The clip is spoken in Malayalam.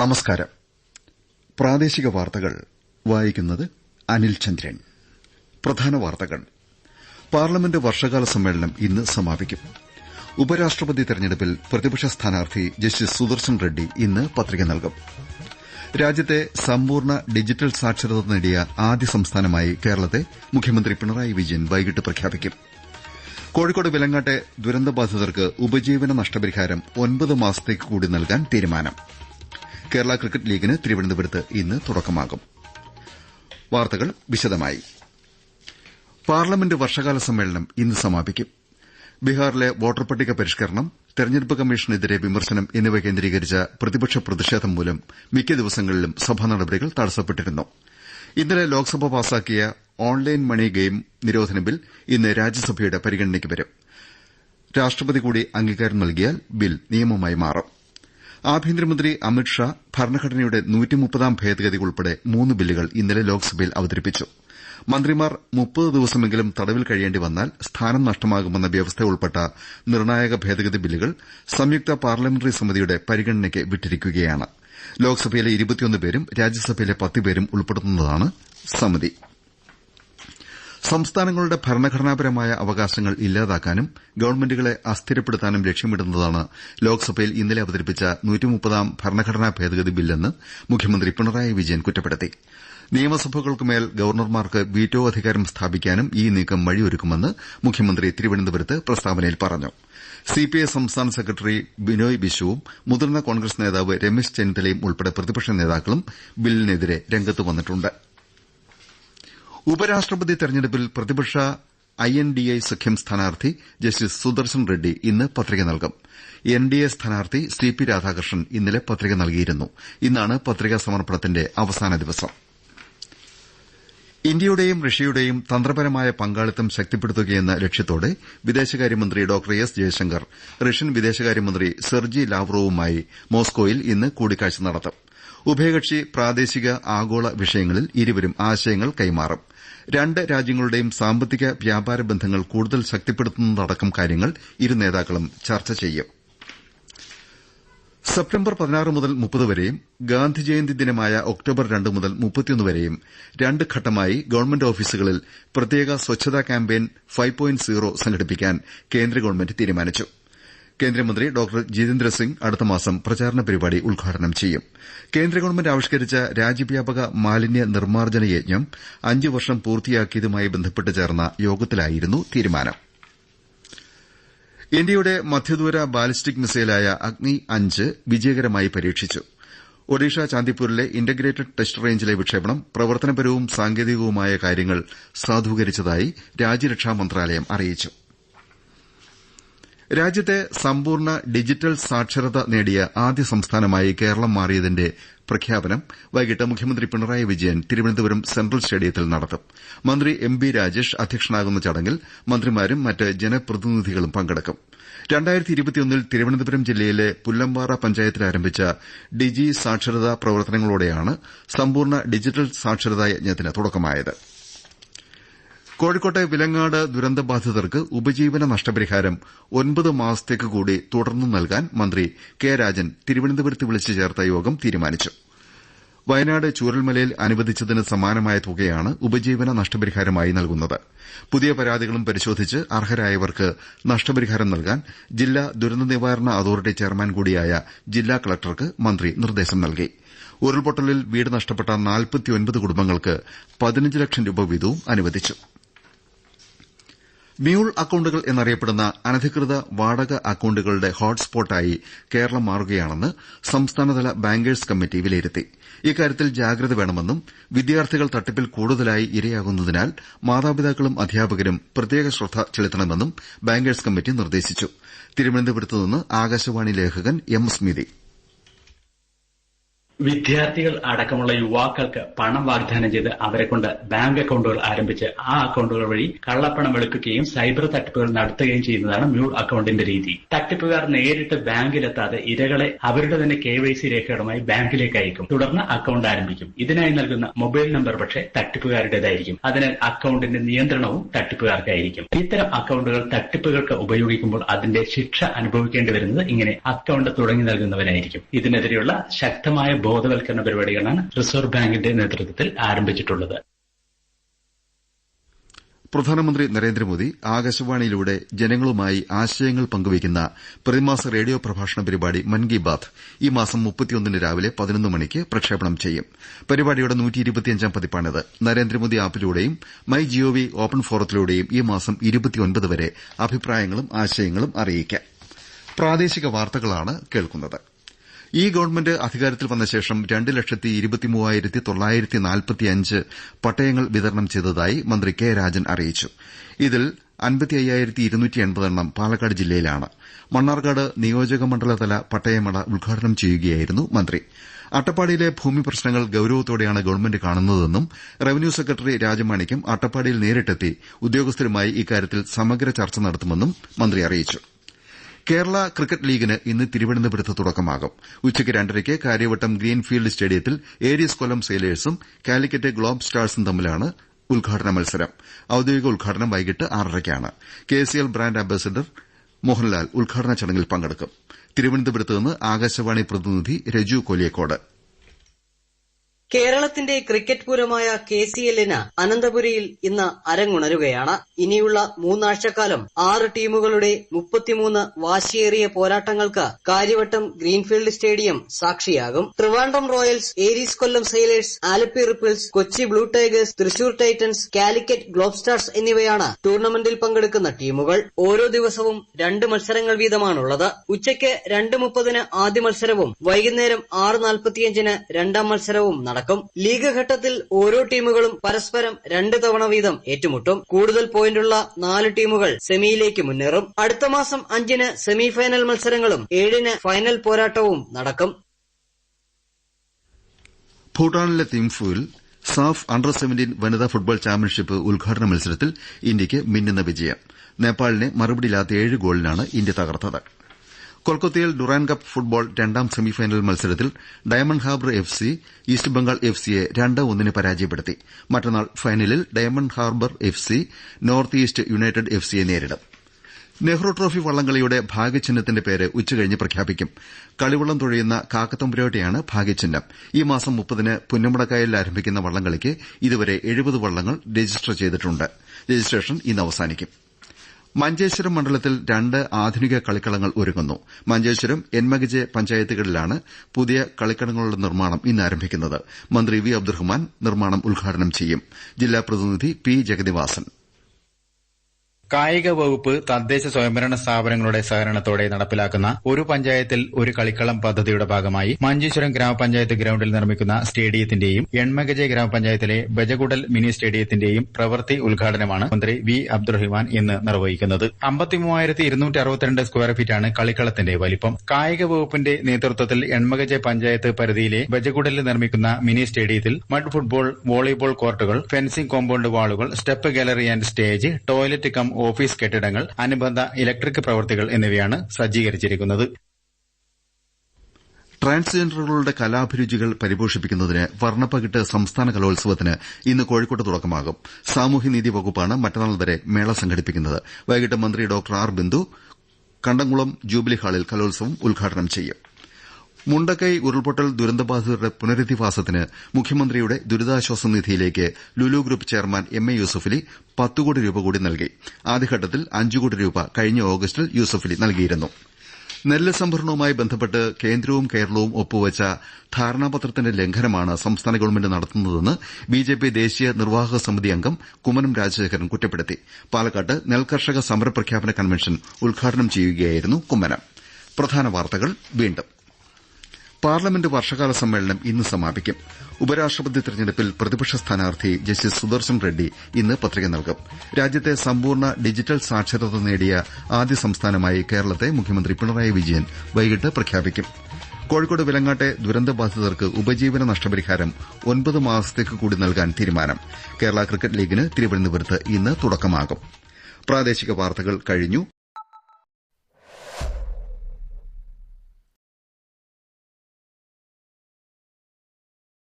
നമസ്കാരം. പ്രാദേശിക വാർത്തകൾ. വായിക്കുന്നത് അനിൽ ചന്ദ്രൻ. പ്രധാന വാർത്തകൾ. പാർലമെന്റ് വർഷകാല സമ്മേളനം ഇന്ന് സമാപിക്കും. ഉപരാഷ്ട്രപതി തെരഞ്ഞെടുപ്പിൽ പ്രതിപക്ഷ സ്ഥാനാർത്ഥി ജസ്റ്റിസ് സുദർശൻ റെഡ്ഡി ഇന്ന് പത്രിക നൽകും. രാജ്യത്തെ സമ്പൂർണ ഡിജിറ്റൽ സാക്ഷരത നേടിയ ആദ്യ സംസ്ഥാനമായി കേരളത്തെ മുഖ്യമന്ത്രി പിണറായി വിജയൻ വൈകിട്ട് പ്രഖ്യാപിക്കും. കോഴിക്കോട് വിലങ്ങാട്ടെ ദുരന്തബാധിതർക്ക് ഉപജീവന നഷ്ടപരിഹാരം ഒൻപത് മാസത്തേക്ക് കൂടി നൽകാൻ തീരുമാനം. കേരള ക്രിക്കറ്റ് ലീഗിന് തിരുവനന്തപുരത്ത് ഇന്ന് തുടക്കമാകും. വാർത്തകൾ വിശദമായി. പാർലമെന്റ് വർഷകാല സമ്മേളനം ഇന്ന് സമാപിക്കും. ബീഹാറിലെ വോട്ടർ പട്ടിക പരിഷ്കരണം തെരഞ്ഞെടുപ്പ് കമ്മീഷനെതിരെ വിമർശനം എന്നിവ കേന്ദ്രീകരിച്ച പ്രതിപക്ഷ പ്രതിഷേധം മൂലം മിക്ക ദിവസങ്ങളിലും സഭാ നടപടികൾ തടസ്സപ്പെട്ടിരുന്നു. ഇന്നലെ ലോക്സഭ പാസാക്കിയ ഓൺലൈൻ മണി ഗെയിം നിരോധന ബിൽ ഇന്ന് രാജ്യസഭയുടെ പരിഗണനയ്ക്ക് വരും. രാഷ്ട്രപതി കൂടി അംഗീകാരം നൽകിയാൽ ബിൽ നിയമമായി മാറും. ആഭ്യന്തരമന്ത്രി അമിത്ഷാ ഭരണഘടനയുടെ നൂറ്റിമുപ്പതാം ഭേദഗതി ഉൾപ്പെടെ മൂന്ന് ബില്ലുകൾ ഇന്നലെ ലോക്സഭയിൽ അവതരിപ്പിച്ചു. മന്ത്രിമാർ മുപ്പത് ദിവസമെങ്കിലും തടവിൽ കഴിയേണ്ടി വന്നാൽ സ്ഥാനം നഷ്ടമാകുമെന്ന വ്യവസ്ഥ ഉൾപ്പെട്ട നിർണായക ഭേദഗതി ബില്ലുകൾ സംയുക്ത പാർലമെന്ററി സമിതിയുടെ പരിഗണനയ്ക്ക് വിട്ടിരിക്കുകയാണ്. ലോക്സഭയിലെ പേരും രാജ്യസഭയിലെ പേരും ഉൾപ്പെടുന്നതാണ് സമിതി. സംസ്ഥാനങ്ങളുടെ ഭരണഘടനാപരമായ അവകാശങ്ങൾ ഇല്ലാതാക്കാനും ഗവൺമെന്റുകളെ അസ്ഥിരപ്പെടുത്താനും ലക്ഷ്യമിടുന്നതാണ് ലോക്സഭയിൽ ഇന്നലെ അവതരിപ്പിച്ച നൂറ്റിമുപ്പതാം ഭരണഘടനാ ഭേദഗതി ബില്ലെന്ന് മുഖ്യമന്ത്രി പിണറായി വിജയൻ കുറ്റപ്പെടുത്തി. നിയമസഭകൾക്കുമേൽ ഗവർണർമാർക്ക് വീറ്റോ അധികാരം സ്ഥാപിക്കാനും ഈ നീക്കം വഴിയൊരുക്കുമെന്ന് മുഖ്യമന്ത്രി തിരുവനന്തപുരത്ത് പ്രസ്താവനയിൽ പറഞ്ഞു. സിപിഐ സംസ്ഥാന സെക്രട്ടറി ബിനോയ് വിശ്വവും മുതിർന്ന കോൺഗ്രസ് നേതാവ് രമേശ് ചെന്നിത്തലയും ഉൾപ്പെടെ പ്രതിപക്ഷ നേതാക്കളും ബില്ലിനെതിരെ രംഗത്ത് വന്നിട്ടുണ്ട്. ഉപരാഷ്ട്രപതി തെരഞ്ഞെടുപ്പിൽ പ്രതിപക്ഷ ഐ എൻ ഡി ഐ സഖ്യം സ്ഥാനാർത്ഥി ജസ്റ്റിസ് സുദർശൻ റെഡ്ഡി ഇന്ന് പത്രിക നൽകും. എൻ ഡി എ സ്ഥാനാർത്ഥി സി പി രാധാകൃഷ്ണൻ ഇന്നലെ പത്രിക നൽകിയിരുന്നു. ഇന്നാണ് പത്രികാ സമർപ്പണത്തിന്റെ അവസാന ദിവസം. ഇന്ത്യയുടെയും റഷ്യയുടെയും തന്ത്രപരമായ പങ്കാളിത്തം ശക്തിപ്പെടുത്തുകയെന്ന ലക്ഷ്യത്തോടെ വിദേശകാര്യമന്ത്രി ഡോക്ടർ എസ് ജയശങ്കർ റഷ്യൻ വിദേശകാര്യമന്ത്രി സെർജി ലാവ്റോവുമായി മോസ്കോയിൽ ഇന്ന് കൂടിക്കാഴ്ച നടത്തും. ഉഭയകക്ഷി പ്രാദേശിക ആഗോള വിഷയങ്ങളിൽ ഇരുവരും ആശയങ്ങൾ കൈമാറും. രണ്ട് രാജ്യങ്ങളുടെയും സാമ്പത്തിക വ്യാപാര ബന്ധങ്ങൾ കൂടുതൽ ശക്തിപ്പെടുത്തുന്നതടക്കം കാര്യങ്ങൾ ഇരു നേതാക്കളും ചർച്ച ചെയ്യും. സെപ്റ്റംബർ പതിനാറ് മുതൽ മുപ്പത് വരെയും ഗാന്ധി ജയന്തി ദിനമായ ഒക്ടോബർ രണ്ട് മുതൽ മുപ്പത്തിയൊന്ന് വരെയും രണ്ട് ഘട്ടമായി ഗവൺമെന്റ് ഓഫീസുകളിൽ പ്രത്യേക Swachhata campaign five point zero സംഘടിപ്പിക്കാൻ കേന്ദ്ര ഗവൺമെന്റ് തീരുമാനിച്ചു. കേന്ദ്രമന്ത്രി ഡോക്ടർ ജിതേന്ദ്ര സിംഗ് അടുത്ത മാസം പ്രചാരണ പരിപാടി ഉദ്ഘാടനം ചെയ്യും. കേന്ദ്ര ഗവൺമെന്റ് ആവിഷ്കരിച്ച രാജ്യവ്യാപക മാലിന്യ നിർമ്മാർജന യജ്ഞം അഞ്ച് വർഷം പൂർത്തിയാക്കിയതുമായി ബന്ധപ്പെട്ട് ചേർന്ന യോഗത്തിലായിരുന്നു തീരുമാനം. ഇന്ത്യയുടെ മധ്യദൂര ബാലിസ്റ്റിക് മിസൈലായ അഗ്നി അഞ്ച് വിജയകരമായി പരീക്ഷിച്ചു. ഒഡീഷ ചാന്ദിപ്പൂരിലെ ഇന്റഗ്രേറ്റഡ് ടെസ്റ്റ് റേഞ്ചിലെ വിക്ഷേപണം പ്രവർത്തനപരവും സാങ്കേതികവുമായ കാര്യങ്ങൾ സാധൂകരിച്ചതായി രാജ്യരക്ഷാ മന്ത്രാലയം അറിയിച്ചു. രാജ്യത്തെ സമ്പൂർണ ഡിജിറ്റൽ സാക്ഷരത നേടിയ ആദ്യ സംസ്ഥാനമായി കേരളം മാറിയതിന്റെ പ്രഖ്യാപനം വൈകിട്ട് മുഖ്യമന്ത്രി പിണറായി വിജയൻ തിരുവനന്തപുരം സെൻട്രൽ സ്റ്റേഡിയത്തിൽ നടത്തും. മന്ത്രി എം ബി രാജേഷ് അധ്യക്ഷനാകുന്ന ചടങ്ങിൽ മന്ത്രിമാരും മറ്റ് ജനപ്രതിനിധികളും പങ്കെടുക്കും. തിരുവനന്തപുരം ജില്ലയിലെ പുല്ലമ്പാറ പഞ്ചായത്തിൽ ആരംഭിച്ച ഡിജി സാക്ഷരതാ പ്രവർത്തനങ്ങളോടെയാണ് സമ്പൂർണ ഡിജിറ്റൽ സാക്ഷരതാ യജ്ഞത്തിന് തുടക്കമായത്. കോഴിക്കോട്ടെ വിലങ്ങാട് ദുരന്ത ബാധിതർക്ക് ഉപജീവന നഷ്ടപരിഹാരം ഒൻപത് മാസത്തേക്ക് കൂടി തുടർന്ന് നൽകാൻ മന്ത്രി കെ രാജൻ തിരുവനന്തപുരത്ത് വിളിച്ചു ചേർത്ത യോഗം തീരുമാനിച്ചു. വയനാട് ചൂരൽമലയിൽ അനുവദിച്ചതിന് സമാനമായ തുകയാണ് ഉപജീവന നഷ്ടപരിഹാരമായി നൽകുന്നത്. പുതിയ പരാതികളും പരിശോധിച്ച് അർഹരായവർക്ക് നഷ്ടപരിഹാരം നൽകാൻ ജില്ലാ ദുരന്ത നിവാരണ അതോറിറ്റി ചെയർമാൻ കൂടിയായ ജില്ലാ കളക്ടർക്ക് മന്ത്രി നിർദ്ദേശം നൽകി. ഉരുൾപൊട്ടലിൽ വീട് നഷ്ടപ്പെട്ട കുടുംബങ്ങൾക്ക് ലക്ഷം രൂപ വീതവും അനുവദിച്ചു. മ്യൂൾ അക്കൌണ്ടുകൾ എന്നറിയപ്പെടുന്ന അനധികൃത വാടക അക്കൌണ്ടുകളുടെ ഹോട്ട്സ്പോട്ടായി കേരളം മാറുകയാണെന്ന് സംസ്ഥാനതല ബാങ്കേഴ്സ് കമ്മിറ്റി വിലയിരുത്തി. ഇക്കാര്യത്തിൽ ജാഗ്രത വേണമെന്നും വിദ്യാർത്ഥികൾ തട്ടിപ്പിൽ കൂടുതലായി ഇരയാകുന്നതിനാൽ മാതാപിതാക്കളും അധ്യാപകരും പ്രത്യേക ശ്രദ്ധ ചെലുത്തണമെന്നും ബാങ്കേഴ്സ് കമ്മിറ്റി നിർദ്ദേശിച്ചു. തിരുവനന്തപുരത്തുനിന്ന് ആകാശവാണി ലേഖകൻ എം. സ്മിതി. വിദ്യാർത്ഥികൾ അടക്കമുള്ള യുവാക്കൾക്ക് പണം വാഗ്ദാനം ചെയ്ത് അവരെ കൊണ്ട് ബാങ്ക് അക്കൌണ്ടുകൾ ആരംഭിച്ച് ആ അക്കൌണ്ടുകൾ വഴി കള്ളപ്പണം വെളുക്കുകയും സൈബർ തട്ടിപ്പുകൾ നടത്തുകയും ചെയ്യുന്നതാണ് മ്യൂൾ അക്കൌണ്ടിന്റെ രീതി. തട്ടിപ്പുകാർ നേരിട്ട് ബാങ്കിലെത്താതെ ഇരകളെ അവരുടെ തന്നെ കെ വൈ സി രേഖകളുമായി ബാങ്കിലേക്ക് അയക്കും. തുടർന്ന് അക്കൌണ്ട് ആരംഭിക്കും. ഇതിനായി നൽകുന്ന മൊബൈൽ നമ്പർ പക്ഷേ തട്ടിപ്പുകാരുടേതായിരിക്കും. അതിനാൽ അക്കൌണ്ടിന്റെ നിയന്ത്രണവും തട്ടിപ്പുകാർക്കായിരിക്കും. ഇത്തരം അക്കൌണ്ടുകൾ തട്ടിപ്പുകൾക്ക് ഉപയോഗിക്കുമ്പോൾ അതിന്റെ ശിക്ഷ അനുഭവിക്കേണ്ടി വരുന്നത് ഇങ്ങനെ അക്കൌണ്ട് തുടങ്ങി നൽകുന്നവരായിരിക്കും ഇതിനെതിരെയുള്ള ശക്തമായ ബോധവൽക്കരണ പരിപാടികളാണ് റിസർവ് ബാങ്കിന്റെ നേതൃത്വത്തിൽ ആരംഭിച്ചിട്ടുള്ളത്. പ്രധാനമന്ത്രി നരേന്ദ്രമോദി ആകാശവാണിയിലൂടെ ജനങ്ങളുമായി ആശയങ്ങൾ പങ്കുവയ്ക്കുന്ന പ്രതിമാസ റേഡിയോ പ്രഭാഷണ പരിപാടി മൻ കി ബാത് ഈ മാസം മുപ്പത്തിയൊന്നിന് രാവിലെ പതിനൊന്ന് മണിക്ക് പ്രക്ഷേപണം ചെയ്യും. പരിപാടിയുടെ പതിപ്പാണിത്. നരേന്ദ്രമോദി ആപ്പിലൂടെയും മൈ ജിഒവി ഓപ്പൺ ഫോറത്തിലൂടെയും ഈ മാസം വരെ അഭിപ്രായങ്ങളും ആശയങ്ങളും അറിയിക്കാം. പ്രാദേശിക വാർത്തകളാണ് കേൾക്കുന്നത്. ഈ ഗവൺമെന്റ് അധികാരത്തിൽ വന്ന ശേഷം രണ്ട് ലക്ഷത്തി ഇരുപത്തിമൂവായിരത്തി തൊള്ളായിരത്തി നാൽപ്പത്തിയഞ്ച് പട്ടയങ്ങൾ വിതരണം ചെയ്തതായി മന്ത്രി കെ രാജൻ അറിയിച്ചു. ഇതിൽ അൻപത്തിയ്യായിരത്തി ഇരുന്നൂറ്റി എൺപതെണ്ണം പാലക്കാട് ജില്ലയിലാണ്. മണ്ണാർക്കാട് നിയോജക മണ്ഡലതല പട്ടയമേള ഉദ്ഘാടനം ചെയ്യുകയായിരുന്നു മന്ത്രി. അട്ടപ്പാടിയിലെ ഭൂമി പ്രശ്നങ്ങൾ ഗൌരവത്തോടെയാണ് ഗവൺമെന്റ് കാണുന്നതെന്നും റവന്യൂ സെക്രട്ടറി രാജമാണിക്യം അട്ടപ്പാടിയിൽ നേരിട്ടെത്തി ഉദ്യോഗസ്ഥരുമായി ഇക്കാര്യത്തിൽ സമഗ്ര ചർച്ച നടത്തുമെന്നും മന്ത്രി അറിയിച്ചു. കേരള ക്രിക്കറ്റ് ലീഗിന് ഇന്ന് തിരുവനന്തപുരത്ത് തുടക്കമാകും. ഉച്ചയ്ക്ക് രണ്ടരയ്ക്ക് കാര്യവട്ടം ഗ്രീൻഫീൽഡ് സ്റ്റേഡിയത്തിൽ ഏരീസ് കൊല്ലം സെയിലേഴ്സും കാലിക്കറ്റ് ഗ്ലോബ് സ്റ്റാഴ്സും തമ്മിലാണ് ഉദ്ഘാടന മത്സരം. ഔദ്യോഗിക ഉദ്ഘാടനം വൈകിട്ട് ആറരയ്ക്കാണ്. കെസിഎൽ ബ്രാൻഡ് അംബാസിഡർ മോഹൻലാൽ ഉദ്ഘാടന ചടങ്ങിൽ പങ്കെടുക്കും. തിരുവനന്തപുരത്ത് നിന്ന് ആകാശവാണി പ്രതിനിധി രജു കൊലിയക്കോട്. കേരളത്തിന്റെ ക്രിക്കറ്റ് പൂരമായ കെ സി എല്ലിന് അനന്തപുരിയിൽ ഇന്ന് അരങ്ങുണരുകയാണ്. ഇനിയുള്ള മൂന്നാഴ്ചക്കാലം ആറ് ടീമുകളുടെ മുപ്പത്തിമൂന്ന് വാശിയേറിയ പോരാട്ടങ്ങൾക്ക് Karyavattom greenfield stadium സാക്ഷിയാകും. Trivandrum royals Aries Kollam sailors Alleppey ripples Kochi blue tigers Thrissur titans Calicut globe stars എന്നിവയാണ് ടൂർണമെന്റിൽ പങ്കെടുക്കുന്ന ടീമുകൾ. ഓരോ ദിവസവും രണ്ട് മത്സരങ്ങൾ വീതമാണുള്ളത്. ഉച്ചയ്ക്ക് രണ്ട് മുപ്പതിന് ആദ്യ മത്സരവും വൈകുന്നേരം ആറ് നാൽപ്പത്തിയഞ്ചിന് രണ്ടാം മത്സരവും നടക്കും. ലീഗ് ഘട്ടത്തിൽ ഓരോ ടീമുകളും പരസ്പരം രണ്ട് തവണ വീതം ഏറ്റുമുട്ടും. കൂടുതൽ പോയിന്റുള്ള നാല് ടീമുകൾ സെമിയിലേക്ക് മുന്നേറും. അടുത്ത മാസം അഞ്ചിന് സെമി ഫൈനൽ മത്സരങ്ങളും ഏഴിന് ഫൈനൽ പോരാട്ടവും നടക്കും. ഭൂട്ടാനിലെ തിംഫുവിൽ സാഫ് അണ്ടർ സെവന്റീൻ വനിതാ ഫുട്ബോൾ ചാമ്പ്യൻഷിപ്പ് ഉദ്ഘാടന മത്സരത്തിൽ ഇന്ത്യയ്ക്ക് മിന്നുന്ന വിജയം. നേപ്പാളിനെ മറുപടിയില്ലാത്ത ഏഴ് ഗോളിനാണ് ഇന്ത്യ തകർത്തത്. കൊൽക്കത്തയിൽ ഡുറാൻ കപ്പ് ഫുട്ബോൾ രണ്ടാം സെമിഫൈനൽ മത്സരത്തിൽ Diamond Harbour F C East Bengal F സിയെ രണ്ട് ഒന്നിന് പരാജയപ്പെടുത്തി. മറ്റന്നാൾ ഫൈനലിൽ Diamond Harbour F C North East United F സിയെ നേരിടും. നെഹ്റു ട്രോഫി വള്ളംകളിയുടെ ഭാഗ്യചിഹ്നത്തിന്റെ പേര് ഉച്ചകഴിഞ്ഞ് പ്രഖ്യാപിക്കും. കളിവള്ളം തുഴയുന്ന കാക്കത്തമ്പുരാട്ടിയാണ് ഭാഗ്യചിഹ്നം. ഈ മാസം മുപ്പതിന് പുന്നമടക്കായലിൽ ആരംഭിക്കുന്ന വള്ളംകളിക്ക് ഇതുവരെ എഴുപത് വള്ളങ്ങൾ രജിസ്റ്റർ ചെയ്തിട്ടുണ്ട്. രജിസ്ട്രേഷൻ ഇന്ന് അവസാനിക്കും. മഞ്ചേശ്വരം മണ്ഡലത്തിൽ രണ്ട് ആധുനിക കളിക്കളങ്ങൾ ഒരുങ്ങുന്നു. മഞ്ചേശ്വരം എൻമകജെ പഞ്ചായത്തുകളിലാണ് പുതിയ കളിക്കളങ്ങളുടെ നിർമ്മാണം ഇന്ന് ആരംഭിക്കുന്നത്. മന്ത്രി വി അബ്ദുറഹ്മാൻ നിർമ്മാണം ഉദ്ഘാടനം ചെയ്യും. ജില്ലാ പ്രതിനിധി പി ജഗന്നിവാസൻ. കായിക വകുപ്പ് തദ്ദേശ സ്വയംഭരണ സ്ഥാപനങ്ങളുടെ സഹകരണത്തോടെ നടപ്പിലാക്കുന്ന ഒരു പഞ്ചായത്തിൽ ഒരു കളിക്കളം പദ്ധതിയുടെ ഭാഗമായി മഞ്ചേശ്വരം ഗ്രാമപഞ്ചായത്ത് ഗ്രൌണ്ടിൽ നിർമ്മിക്കുന്ന സ്റ്റേഡിയത്തിന്റെയും എൺമകജെ ഗ്രാമപഞ്ചായത്തിലെ ബജകുടൽ മിനി സ്റ്റേഡിയത്തിന്റെയും പ്രവൃത്തി ഉദ്ഘാടനമാണ് മന്ത്രി വി അബ്ദുറഹിമാൻ ഇന്ന് നിർവഹിക്കുന്നത്. അമ്പത്തിമൂവായിരത്തി ഇരുന്നൂറ്റി അറുപത്തിരണ്ട് സ്ക്വയർ ഫീറ്റാണ് കളിക്കളത്തിന്റെ വലിപ്പം. കായിക വകുപ്പിന്റെ നേതൃത്വത്തിൽ എൺമകജെ പഞ്ചായത്ത് പരിധിയിലെ ബജകുടലിൽ നിർമ്മിക്കുന്ന മിനി സ്റ്റേഡിയത്തിൽ മഡ് ഫുട്ബോൾ വോളിബോൾ കോർട്ടുകൾ fencing compound വാളുകൾ step gallery and stage toilet cum office കെട്ടിടങ്ങൾ അനുബന്ധ ഇലക്ട്രിക് പ്രവൃത്തികൾ എന്നിവയാണ് സജ്ജീകരിച്ചിരിക്കുന്നത്. ട്രാൻസ്ജെൻഡറുകളുടെ കലാഭിരുചികൾ പരിപോഷിപ്പിക്കുന്നതിന് വർണപ്പകിട്ട് സംസ്ഥാന കലോത്സവത്തിന് ഇന്ന് കോഴിക്കോട്ട് തുടക്കമാകും. സാമൂഹ്യനീതി വകുപ്പാണ് മറ്റന്നാൾ വരെ മേള സംഘടിപ്പിക്കുന്നത്. വൈകിട്ട് മന്ത്രി doctor R Bindu Kandamkulam jubilee ഹാളിൽ കലോത്സവം ഉദ്ഘാടനം ചെയ്യും. മുണ്ടക്കൈ ഉരുൾപൊട്ടൽ ദുരന്തബാധിതരുടെ പുനരധിവാസത്തിന് മുഖ്യമന്ത്രിയുടെ ദുരിതാശ്വാസ നിധിയിലേക്ക് Lulu group chairman M A Yusuffali പത്ത് കോടി രൂപ കൂടി നൽകി. ആദ്യഘട്ടത്തിൽ അഞ്ച് കോടി രൂപ കഴിഞ്ഞ ഓഗസ്റ്റിൽ യൂസഫലി നൽകിയിരുന്നു. നെല്ല് സംഭരണവുമായി ബന്ധപ്പെട്ട് കേന്ദ്രവും കേരളവും ഒപ്പുവച്ച ധാരണാപത്രത്തിന്റെ ലംഘനമാണ് സംസ്ഥാന ഗവൺമെന്റ് നടത്തുന്നതെന്ന് ബിജെപി ദേശീയ നിർവാഹക സമിതി അംഗം കുമ്മനം രാജശേഖരൻ കുറ്റപ്പെടുത്തി. പാലക്കാട്ട് നെൽകർഷക സമരപ്രഖ്യാപന കൺവെൻഷൻ ഉദ്ഘാടനം ചെയ്യുകയായിരുന്നു കുമ്മനം. പാർലമെന്റ് വർഷകാല സമ്മേളനം ഇന്ന് സമാപിക്കും. ഉപരാഷ്ട്രപതി തെരഞ്ഞെടുപ്പിൽ പ്രതിപക്ഷ സ്ഥാനാർത്ഥി ജസ്റ്റിസ് സുദർശൻ റെഡ്ഡി ഇന്ന് പത്രിക നൽകും. രാജ്യത്തെ സമ്പൂർണ ഡിജിറ്റൽ സാക്ഷരത നേടിയ ആദ്യ സംസ്ഥാനമായി കേരളത്തെ മുഖ്യമന്ത്രി പിണറായി വിജയൻ വൈകിട്ട് പ്രഖ്യാപിക്കും. കോഴിക്കോട് വിലങ്ങാട്ടെ ദുരന്തബാധിതർക്ക് ഉപജീവന നഷ്ടപരിഹാരം ഒൻപത് മാസത്തേക്ക് കൂടി നൽകാൻ തീരുമാനം. കേരള ക്രിക്കറ്റ് ലീഗിന് തിരുവനന്തപുരത്ത് ഇന്ന് തുടക്കമാകും.